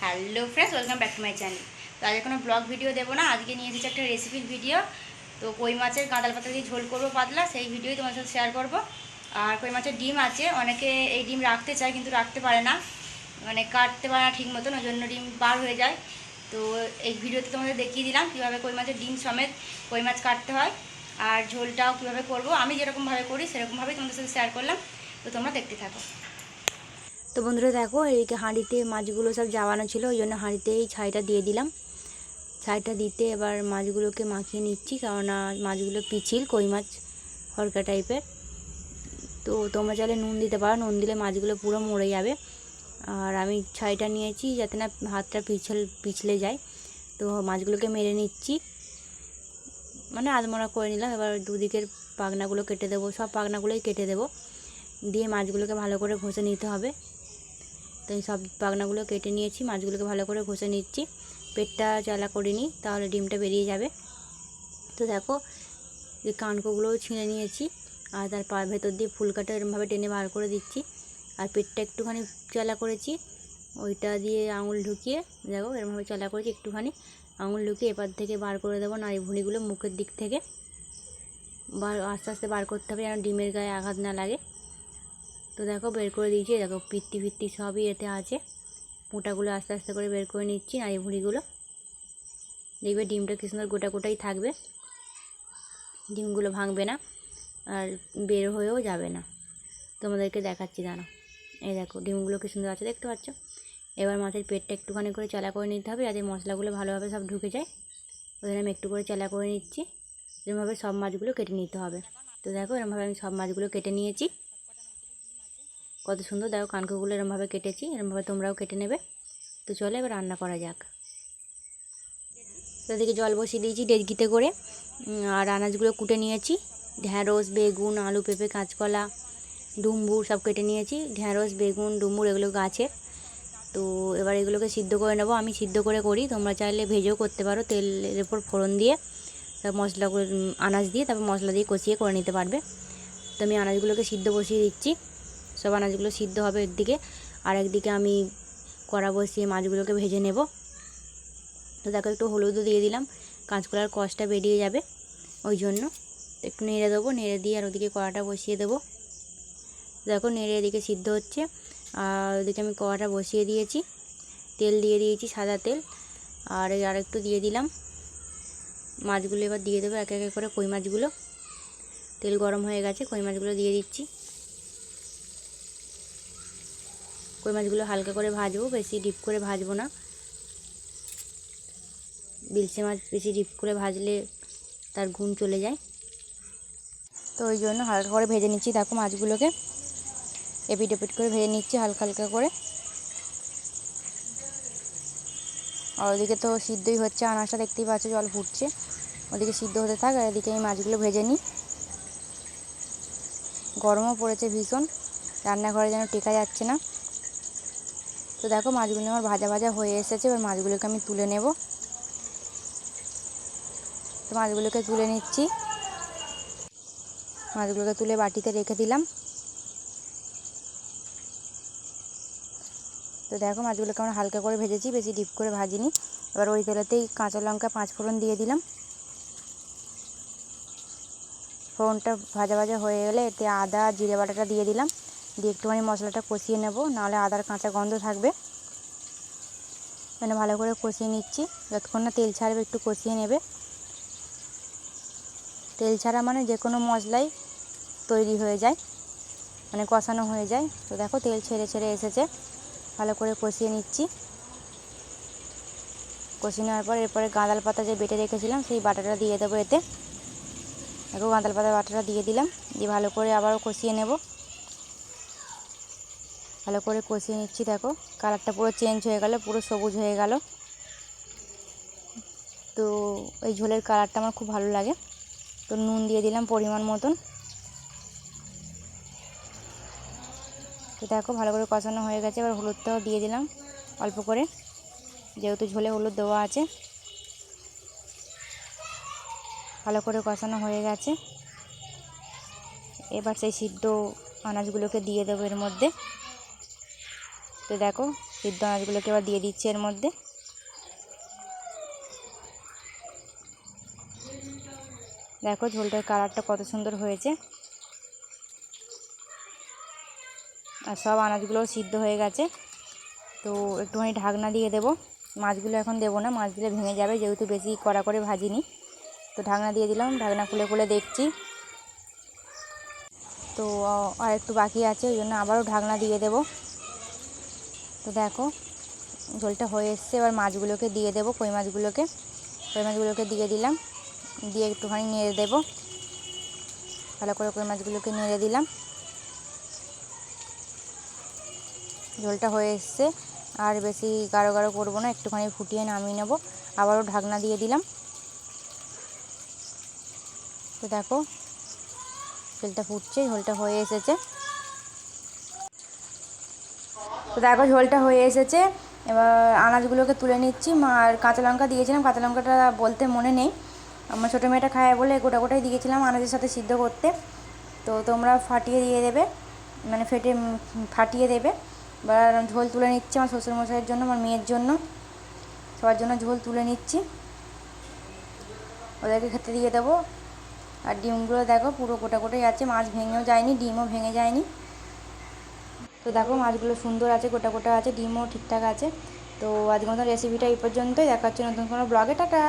Hello friends welcome back to my channel তো আজকে কোনো ব্লগ ভিডিও দেবো না, আজকে নিয়ে এসেছি একটা রেসিপির ভিডিও তো কই মাছের গাঁদাল পাতা দিয়ে ঝোল করব পাতলা, সেই ভিডিওই তোমার সাথে শেয়ার করব। আর কই মাছের ডিম আছে, অনেকে এই ডিম রাখতে চায় কিন্তু রাখতে পারে না। মানে কাটতে পারে না ঠিক মতন ওই জন্য ডিম বার হয়ে যায়। তো এই ভিডিওতে তোমাদের দেখিয়ে দিলাম কীভাবে কই মাছের ডিম সমেত কই মাছ কাটতে হয়, আর ঝোলটাও কীভাবে করব। আমি যেরকমভাবে করি, সেরকমভাবেই তোমাদের সাথে শেয়ার করলাম। তো তোমরা দেখতে থাকো। তো বন্ধুরা দেখো এইদিকে হাঁড়িতে মাছগুলো সব জাবানো ছিল, ওই জন্য হাঁড়িতেই ছাইটা দিয়ে দিলাম। ছাইটা দিতে এবার মাছগুলোকে মাখিয়ে নিচ্ছি, কেননা মাছগুলো পিছিল, কই মাছ, হরকা টাইপের। তো তোমরা চাইলে নুন দিতে পারো, নুন দিলে মাছগুলো পুরো মরে যাবে। আর আমি ছাইটা নিয়েছি যাতে না হাতটা পিছল, পিছলে যায়। তো মাছগুলোকে মেরে নিচ্ছি। মানে আদমরা করে নিলাম, এবার দুদিকের পাখনাগুলো কেটে দেবো, সব পাখনাগুলোই কেটে দেবো। দিয়ে মাছগুলোকে ভালো করে ঘষে নিতে হবে। তো এই সব পাখনাগুলো কেটে নিয়েছি, মাছগুলোকে ভালো করে ঘষে নিচ্ছি। পেটটা চালা করে নিই তাহলে ডিমটা বেরিয়ে যাবে। তো দেখো যে কানকোগুলোও ছিঁড়ে নিয়েছি, আর তার পা ভেতর দিয়ে ফুলকাটা এরমভাবে টেনে বার করে দিচ্ছি। আর পেটটা একটুখানি চালা করেছি, ওইটা দিয়ে আঙুল ঢুকিয়ে, দেখো এরমভাবে চালা করেছি একটুখানি, আঙুল ঢুকিয়ে এপার থেকে বার করে দেবো নাড়ি ভুঁড়িগুলো মুখের দিক থেকে। বার, আস্তে আস্তে বার করতে হবে যেন ডিমের গায়ে আঘাত না লাগে। তো দেখো বের করে দিয়েছি দেখো পিত্তি ফিত্তি সবই এতে আছে। মোটাগুলো আস্তে আস্তে করে বের করে নিচ্ছি নাড়ি ভুঁড়িগুলো। দেখবে ডিমটা কি সুন্দর গোটা গোটাই থাকবে। ডিমগুলো ভাঙবে না, আর বের হয়েও যাবে না। তোমাদেরকে দেখাচ্ছি দাঁড়া এই দেখো, ডিমগুলো কি সুন্দর আছে দেখতে পাচ্ছ? এবার মাছের পেটটা একটুখানি করে চালা করে নিতে হবে, যাতে মশলাগুলো ভালোভাবে সব ঢুকে যায়। ওই আমি একটু করে চালা করে নিচ্ছি। এরমভাবে সব মাছগুলো কেটে নিতে হবে। তো দেখো, এরমভাবে আমি সব মাছগুলো কেটে নিয়েছি। কত সুন্দর। দেখো কানকোগুলো এরমভাবে কেটেছি, এরমভাবে তোমরাও কেটে নেবে। তো চলো এবার রান্না করা যাক। তো এদিকে জল বসিয়ে দিয়েছি ডেজকিতে করে। আর আনাজগুলো কুটে নিয়েছি। ঢ্যাঁড়স, বেগুন, আলু, পেঁপে, কাঁচকলা ডুম্বুর সব কেটে নিয়েছি। ঢ্যাঁড়স, বেগুন ডুম্বুর এগুলো গাছের। তো এবার এগুলোকে সিদ্ধ করে নেব। আমি সিদ্ধ করে করি। তোমরা চাইলে ভেজেও করতে পারো তেলের উপর ফোড়ন দিয়ে। তারপর মশলাগুলো আনাজ দিয়ে তারপর মশলা দিয়ে কষিয়ে করে নিতে পারবে। তো আমি আনাজগুলোকে সিদ্ধ বসিয়ে দিচ্ছি। সব আনাজগুলো সিদ্ধ হবে একদিকে আর একদিকে আমি কড়া বসিয়ে মাছগুলোকে ভেজে নেব। তো দেখো একটু হলুদও দিয়ে দিলাম। কাঁচকলার কষটা বেরিয়ে যাবে ওই জন্য। একটু নেড়ে দেবো, নেড়ে দিয়ে আর ওদিকে কড়াটা বসিয়ে দেবো। দেখো নেড়ে এদিকে সিদ্ধ হচ্ছে। আর ওদিকে আমি কড়াটা বসিয়ে দিয়েছি। তেল দিয়ে দিয়েছি সাদা তেল। আর এই আরেকটু দিয়ে দিলাম। মাছগুলো এবার দিয়ে দেবো এক এক করে কই মাছগুলো। তেল গরম হয়ে গেছে, কই মাছগুলো দিয়ে দিচ্ছি। কই মাছগুলো হালকা করে ভাজবো, বেশি ডিপ করে ভাজবো না। বিলসে মাছ বেশি ডিপ করে ভাজলে তার গুণ চলে যায়। তো ওই জন্য হালকা করে ভেজে নিচ্ছি, দেখো মাছগুলোকে। এপিট এপিট করে ভেজে নিচ্ছি হালকা হালকা করে। আর ওদিকে তো সিদ্ধই হচ্ছে, আনাজটা দেখতেই পাচ্ছ জল ফুটছে। ওদিকে সিদ্ধ হতে থাক, আর এদিকে আমি মাছগুলো ভেজে নিই। গরমও পড়েছে ভীষণ, রান্নাঘরে যেন টেকা যাচ্ছে না। তো দেখো মাছগুলো আমার ভাজা ভাজা হয়ে এসেছে, এবার মাছগুলোকে আমি তুলে নেব। তো মাছগুলোকে তুলে নিচ্ছি। মাছগুলোকে তুলে বাটিতে রেখে দিলাম। তো দেখো মাছগুলোকে আমরা হালকা করে ভেজেছি, বেশি ডিপ করে ভাজিনি। এবার ওই তেলেতেই কাঁচা লঙ্কা পাঁচ ফোড়ন দিয়ে দিলাম। ফোড়নটা ভাজা ভাজা হয়ে গেলে এতে আদা, জিরে বাটাটা দিয়ে দিলাম। দিয়ে একটুখানি মশলাটা কষিয়ে নেব, নাহলে আদার কাঁচা গন্ধ থাকবে। মানে ভালো করে কষিয়ে নিচ্ছি, যতক্ষণ না তেল ছাড়বে একটু কষিয়ে নেবে। তেল ছাড়া মানে যে কোনো মশলাই তৈরি হয়ে যায় মানে কষানো হয়ে যায়। তো দেখো তেল ছেড়ে ছেড়ে এসেছে, ভালো করে কষিয়ে নিচ্ছি। কষিয়ে নেওয়ার পর এরপরে গাঁদাল পাতা যে বেটে রেখেছিলাম, সেই বাটাটা দিয়ে দেবো এতে। দেখো গাঁদাল পাতার বাটাটা দিয়ে দিলাম, দিয়ে ভালো করে আবারও কষিয়ে নেব। ভালো করে কষিয়ে নিচ্ছি, দেখো। কালারটা পুরো চেঞ্জ হয়ে গেল, পুরো সবুজ হয়ে গেল। তো এই ঝোলের কালারটা আমার খুব ভালো লাগে। তো নুন দিয়ে দিলাম পরিমাণ মতন। তো দেখো, ভালো করে কষানো হয়ে গেছে। এবার হলুদটাও দিয়ে দিলাম অল্প করে। যেহেতু ঝোলে হলুদ দেওয়া আছে। ভালো করে কষানো হয়ে গেছে। এবার সেই সিদ্ধ আনাজগুলোকে দিয়ে দেবো এর মধ্যে। তো দেখো, সিদ্ধ আনাজগুলোকে এবার দিয়ে দিচ্ছি এর মধ্যে। দেখো, ঝোলটার কালারটা কত সুন্দর হয়েছে। আর সব আনাজগুলো সিদ্ধ হয়ে গেছে। তো একটুখানি ঢাকনা দিয়ে দেবো। মাছগুলো এখন দেবো না মাছগুলো ভেঙে যাবে, যেহেতু বেশি কড়া করে ভাজিনি। তো ঢাকনা দিয়ে দিলাম, ঢাকনা খুলে খুলে দেখছি। তো আর একটু বাকি আছে, ওই জন্য আবারও ঢাকনা দিয়ে দেব। তো দেখো, ঝোলটা হয়ে এসছে। এবার মাছগুলোকে দিয়ে দেবো, কই মাছগুলোকে। কই মাছগুলোকে দিয়ে দিলাম। দিয়ে একটুখানি নেড়ে দেবো। ভালো করে কই মাছগুলোকে নেড়ে দিলাম। ঝোলটা হয়ে এসছে। আর বেশি গাঢ় গাঢ় করব না, একটুখানি ফুটিয়ে নামিয়ে নেব। আবারও ঢাকনা দিয়ে দিলাম। তো দেখো, ঝোলটা ফুটছে, ঝোলটা হয়ে এসেছে। তো দেখো ঝোলটা হয়ে এসেছে। এবার আনাজগুলোকে তুলে নিচ্ছি। আর কাঁচা লঙ্কা দিয়েছিলাম। কাঁচা লঙ্কাটা বলতে মনে নেই। আমার ছোটো মেয়েটা খায় বলে গোটা গোটাই দিয়েছিলাম আনাজের সাথে সিদ্ধ করতে। তো তোমরা ফাটিয়ে দিয়ে দেবে। মানে ফেটে ফাটিয়ে দেবে। এবার ঝোল তুলে নিচ্ছি আমার শ্বশুরমশাইয়ের জন্য, আমার মেয়ের জন্য। সবার জন্য ঝোল তুলে নিচ্ছি। ওদেরকে খেতে দিয়ে দেবো। আর ডিমগুলো দেখো পুরো গোটা গোটাই আছে। মাছ ভেঙেও যায়নি, ডিমও ভেঙে যায়নি। তো দেখো মাছগুলো সুন্দর আছে, গোটা গোটা আছে, ডিমও ঠিকঠাক আছে। তো আজকে মতন রেসিপিটা এই পর্যন্তই। দেখা হচ্ছে নতুন কোনো ব্লগে টাটা!